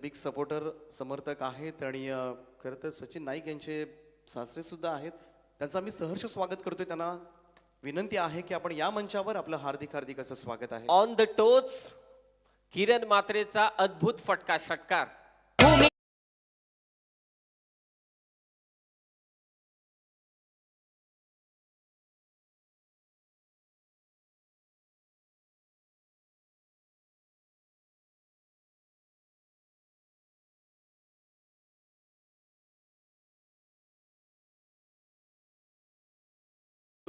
Big supporter समर्थक आहेत आणि खरं तर सचिन नाईक यांचे सासरे सुद्धा आहेत. त्यांचं आम्ही सहर्ष स्वागत करतोय. त्यांना विनंती आहे की आपण या मंचावर आपलं हार्दिक हार्दिक असं स्वागत आहे. ऑन द टोच किरण मात्रेचा अद्भुत फटका षटकार.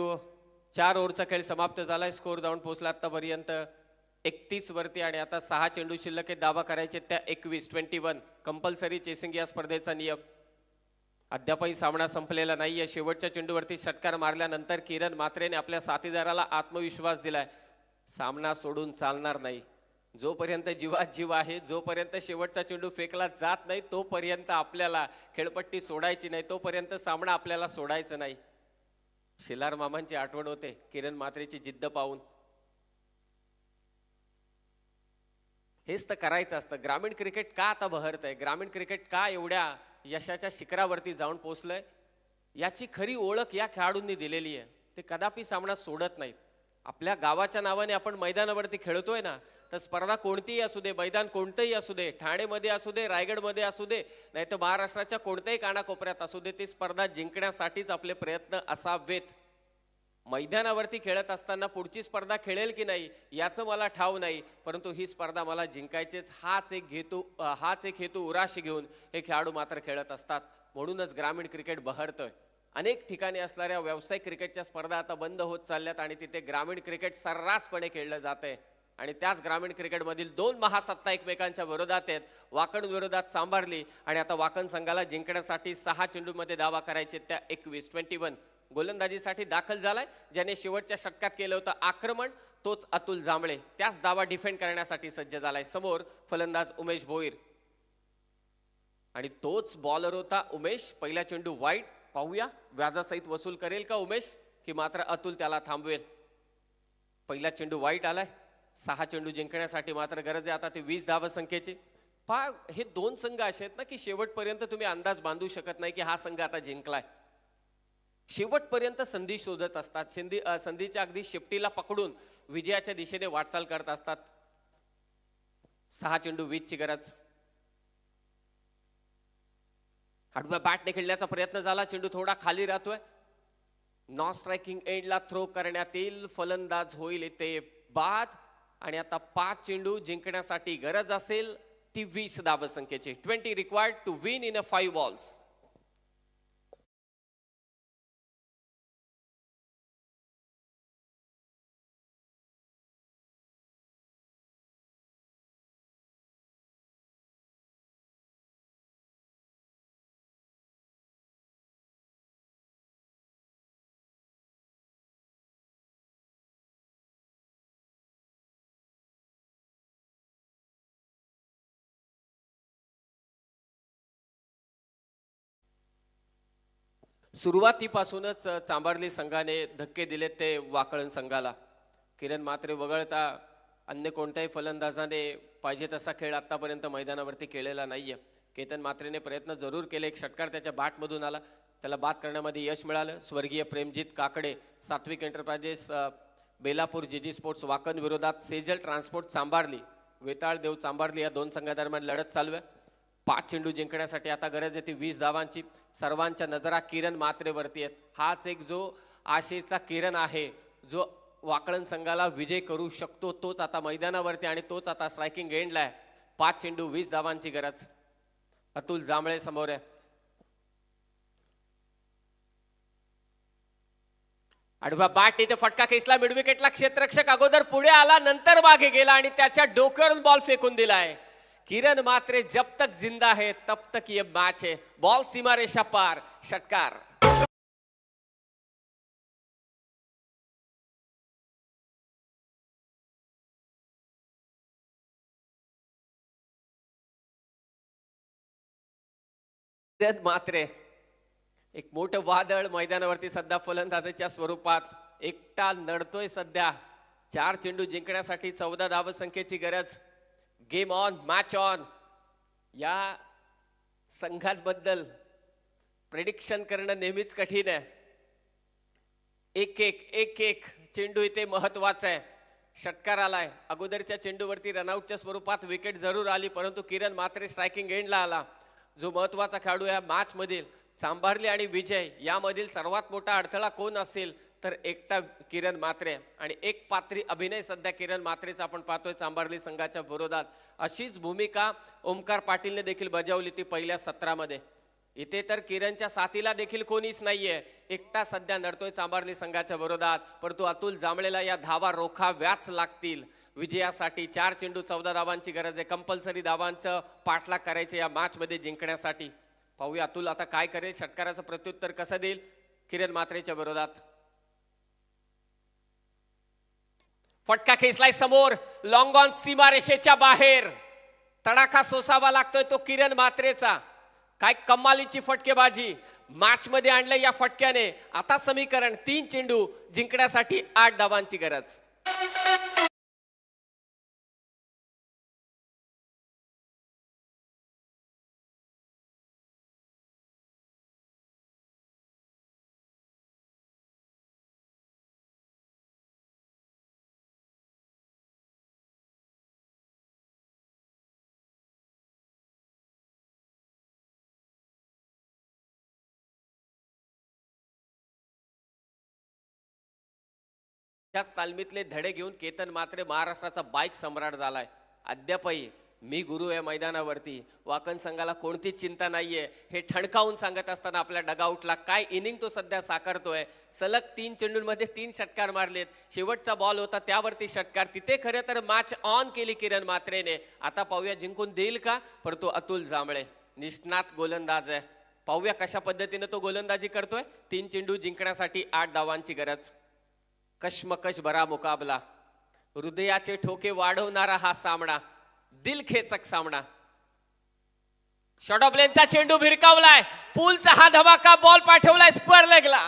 तो चार ओव्हरचा खेळ समाप्त झालाय. स्कोर जाऊन पोहोचला आतापर्यंत एकतीस वरती आणि आता सहा चेंडू शिल्लक आहे दावा करायचे त्या एकवीस ट्वेंटी वन. कंपल्सरी चेसिंग या स्पर्धेचा नियम. अद्यापही सामना संपलेला नाही. आहे शेवटच्या चेंडूवरती षटकार मारल्यानंतर किरण मात्रेने आपल्या साथीदाराला आत्मविश्वास दिलाय. सामना सोडून चालणार नाही. जोपर्यंत जीवात जीव आहे जोपर्यंत शेवटचा चेंडू फेकला जात नाही तोपर्यंत आपल्याला खेळपट्टी सोडायची नाही तोपर्यंत सामना आपल्याला सोडायचं नाही. शिलार मामांची आठवण होते किरण मात्रेची जिद्द पाहून. हेच तर करायचं असतं. ग्रामीण क्रिकेट का आता बहरत आहे ग्रामीण क्रिकेट का एवढ्या यशाच्या शिखरावरती जाऊन पोचलंय? याची खरी ओळख या खेळाडूंनी दिलेली आहे. ते कदापि सामना सोडत नाहीत. आपल्या गावाच्या नावाने आपण मैदानावरती खेळतोय ना तर स्पर्धा कोणतीही असू दे मैदान कोणतंही असू दे ठाणेमध्ये असू दे रायगडमध्ये असू दे नाही तर महाराष्ट्राच्या कोणत्याही कानाकोपऱ्यात असू दे ती स्पर्धा जिंकण्यासाठीच आपले प्रयत्न असावेत. मैदानावरती खेळत असताना पुढची स्पर्धा खेळेल की नाही याचं मला ठाव नाही परंतु ही स्पर्धा मला जिंकायचीच हाच एक हेतू हाच एक हेतू उराशी घेऊन हे खेळाडू मात्र खेळत असतात. म्हणूनच ग्रामीण क्रिकेट बहरतोय. अनेक ठिकाणी असणाऱ्या व्यावसायिक क्रिकेटच्या स्पर्धा आता बंद होत चालल्यात आणि तिथे ग्रामीण क्रिकेट सर्रासपणे खेळलं जातंय. आणि त्याच ग्रामीण क्रिकेटमधील दोन महासत्ता एकमेकांच्या विरोधात आहेत. वाकण विरोधात सांभारली आणि आता वाकण संघाला जिंकण्यासाठी सहा चेंडूमध्ये दावा करायचे त्या एकवीस. ट्वेंटी वन गोलंदाजीसाठी दाखल झालाय ज्याने शेवटच्या षटकात केलं होतं आक्रमण तोच अतुल जांभळे. त्याच दावा डिफेंड करण्यासाठी सज्ज झालाय समोर फलंदाज उमेश भोईर. आणि तोच बॉलर होता उमेश. पहिला चेंडू वाईट. पाहूया व्याजासहित वसूल करेल का उमेश की मात्र अतुल त्याला थांबवेल. पहिला चेंडू वाईट आलाय. सहा चेंडू जिंकण्यासाठी मात्र गरज आहे. आता ते वीस धाव संख्येची. पहा हे दोन संघ असे आहेत ना की शेवटपर्यंत तुम्ही अंदाज बांधू शकत नाही की हा संघ आता जिंकलाय. शेवटपर्यंत संधी शोधत असतात. संधी संधीच्या अगदी शेपटीला पकडून विजयाच्या दिशेने वाटचाल करत असतात. सहा चेंडू वीजची गरज. आडव्या बॅटने खेळण्याचा प्रयत्न झाला. चेंडू थोडा खाली राहतोय. नॉन स्ट्रायकिंग एंडला थ्रो करण्यात येईल. फलंदाज होईल इथे. बाद आणि आता पाच चेंडू जिंकण्यासाठी गरज असेल ती वीस धावसंख्येची. Twenty required to win in a five balls सुरुवातीपासूनच चांभारली संघाने धक्के दिले ते वाकळण संघाला. किरण मात्रे वगळता अन्य कोणत्याही फलंदाजाने पाहिजे तसा खेळ आत्तापर्यंत मैदानावरती केलेला नाही आहे केतन मात्रेने प्रयत्न जरूर केले एक षटकार त्याच्या बाटमधून आला. त्याला बाद करण्यामध्ये यश मिळालं. स्वर्गीय Premjit Kakade Satvik enterprises Belapur Belapur G sports वाकन विरोधात सेजल ट्रान्सपोर्ट चांभारली वेताळ देव चांभारली या दोन संघादरम्यान लढत चालू आहे. पाच चेंडू जिंकण्यासाठी आता गरज आहे ती वीस धावांची. सर्वांच्या नजरा किरण मात्रेवरती आहेत. हाच एक जो आशेचा किरण आहे जो वाकळण संघाला विजय करू शकतो तोच आता मैदानावरती आणि तोच आता स्ट्रायकिंग एंडला आहे. पाच चेंडू वीस धावांची गरज. अतुल जांभळे समोर आहे. आडवा बॅट इथे फटका खेचला मिडविकेटला क्षेत्ररक्षक अगोदर पुढे आला नंतर मागे गेला आणि त्याच्या डोक्यावरून बॉल फेकून दिलाय. किरण मात्रे जब तक जिंदा है तब तक ये मैच है। बॉल सीमा रेषा पार षटकार। किरण मात्रे एक मोठं वादळ मैदानावरती सध्या फलंदाजाच्या स्वरूपात एकटा नडतोय सध्या. चार चेंडू जिंकण्यासाठी चौदा धाव संख्येची गरज. गेम ऑन मॅच ऑन या संघांबद्दल प्रेडिक्शन करणं नेहमीच कठीण आहे. एक एक एक एक चेंडू इथे महत्त्वाचा आहे. षटकार आलाय. अगोदरच्या चेंडूवरती रनआउटच्या स्वरूपात विकेट जरूर आली परंतु किरण मात्रे स्ट्रायकिंग एंडला आला. जो महत्त्वाचा खेळाडू या मॅचमधील सांभारली आणि विजय यामधील सर्वात मोठा अडथळा कोण असेल? तर एकटा किरण मात्रे आणि एक पात्री अभिनय सध्या किरण मात्रेचा आपण पाहतोय चांभारली संघाच्या विरोधात. अशीच भूमिका ओमकार पाटीलने देखील बजावली ती पहिल्या सत्रामध्ये. इथे तर किरणच्या साथीला देखील कोणीच नाहीये. एकटा सध्या नडतोय चांभारली संघाच्या विरोधात परंतु अतुल जांभळेला या धावा रोखाव्याच लागतील. विजयासाठी चार चेंडू चौदा धावांची गरज आहे. कंपल्सरी धावांचं पाठलाग करायचे या मॅचमध्ये जिंकण्यासाठी. पाहूया अतुल आता काय करेल षटकाराचं प्रत्युत्तर कसं देईल किरण मात्रेच्या विरोधात. फटका खेचलाय समोर. लॉंग ऑन सीमारेषेच्या बाहेर. तडाखा सोसावा लागतोय तो किरण मात्रेचा काय कमालीची फटकेबाजी. मॅच मध्ये आणलं या फटक्याने. आता समीकरण तीन चेंडू जिंकण्यासाठी आठ धावांची गरज. त्याच तालमीतले धडे घेऊन केतन मात्रे महाराष्ट्राचा बाईक सम्राट झालाय. अद्यापही मी गुरु आहे मैदानावरती. वाकन संघाला कोणतीच चिंता नाहीये. हे ठणकावून सांगत असताना आपल्या डगाऊटला काय इनिंग तो सध्या साकारतोय? सलग तीन चेंडूंमध्ये तीन षटकार मारलेत. शेवटचा बॉल होता त्यावरती षटकार. तिथे खरं तर मॅच ऑन केली किरण मात्रेने. आता पाहूया जिंकून देईल का? परंतु अतुल जांभळे. निष्णात गोलंदाज आहे. पाहूया कशा पद्धतीने तो गोलंदाजी करतोय. तीन चेंडू जिंकण्यासाठी आठ धावांची गरज. कशमकश बरा मुकाबला. हृदयाचे ठोके वाढवणारा हा सामना दिलखेचक सामना. शॉर्ट चेंडू भिरकावलाय. पूलचा हा धमाका बॉल पाठवलाय स्क्वेअर लेगला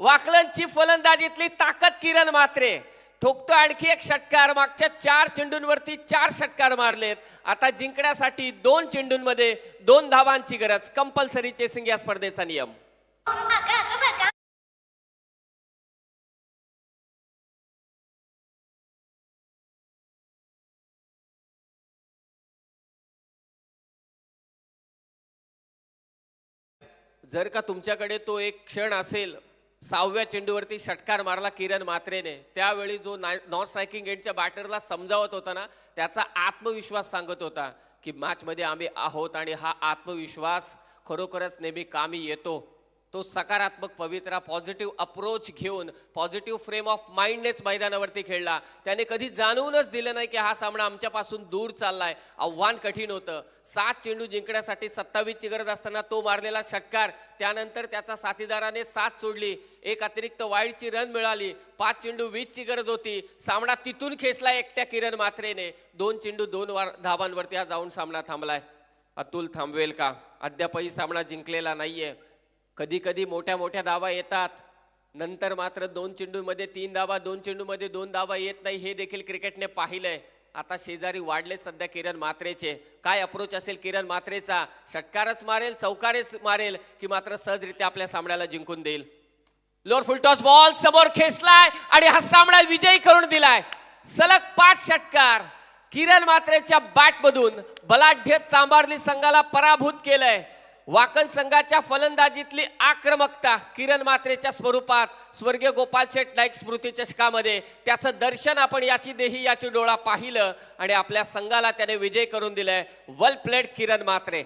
वाकलनची फलंदाजीतली ताकद किरण मात्रे ठोकतो आणखी एक षटकार मागच्या चार चेंडूंवरती चार षटकार मारलेत. आता जिंकण्यासाठी दोन चेंडूंमध्ये दोन धावांची गरज. कंपल्सरी चेसिंग या स्पर्धेचा नियम. जर का तुमच्याकडे तो एक क्षण असेल सहाव्या चेंडूवरती षटकार मारला किरण मात्रेने त्यावेळी जो नॉन स्ट्रायकिंग एंडच्या बॅटरला समजावत होता ना त्याचा आत्मविश्वास सांगत होता की मॅचमध्ये आम्ही आहोत आणि हा आत्मविश्वास खरोखरच नेहमी कामी येतो. तो सकारात्मक पवित्रा पॉझिटिव्ह अप्रोच घेऊन पॉझिटिव्ह फ्रेम ऑफ माइंडनेच मैदानावरती खेळला. त्याने कधी जाणवूनच दिलं नाही की हा सामना आमच्यापासून दूर चाललाय. आव्हान कठीण होतं. सात चेंडू जिंकण्यासाठी सत्तावीसची गरज असताना तो मारलेला षटकार. त्यानंतर त्याचा साथीदाराने साथ सोडली. एक अतिरिक्त वाईडची रन मिळाली. पाच चेंडू वीसची गरज होती. सामना तिथून खेचला एकट्या किरण मात्रेने दोन चेंडू दोन वार धाबांवरती हा जाऊन सामना थांबलाय. अतुल थांबवेल का? अद्यापही सामना जिंकलेला नाहीये. कधी कधी मोठ्या मोठ्या धावा येतात. नंतर मात्र दोन चेंडूमध्ये तीन धावा दोन चेंडूमध्ये दोन धावा येत नाही हे देखील क्रिकेटने पाहिलंय. आता शेजारी वाढले सध्या किरण मात्रेचे काय अप्रोच असेल किरण मात्रेचा षटकारच मारेल चौकारेच मारेल की मात्र सहजरित्या आपल्या सामन्याला जिंकून देईल? लोअर फुलटॉस बॉल समोर खेचलाय आणि हा सामना विजयी करून दिलाय. सलग पाच षटकार. किरण मात्रेच्या बॅटमधून बलाढ्य चांभारली संघाला पराभूत केलंय. वाकण संघाच्या फलंदाजीतली आक्रमकता किरण मात्रेच्या स्वरूपात स्वर्गीय गोपाल शेठ नाईक स्मृती चषकामध्ये त्याचं दर्शन आपण याची देही याची डोळा पाहिलं आणि आपल्या संघाला त्याने विजय करून दिलाय. Well played Kiran Matre.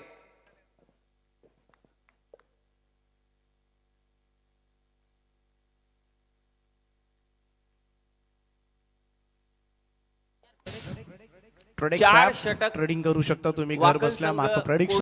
चार षटक ट्रेडिंग करू शकता तुम्ही घर बसल्या माझं प्रेडिक्शन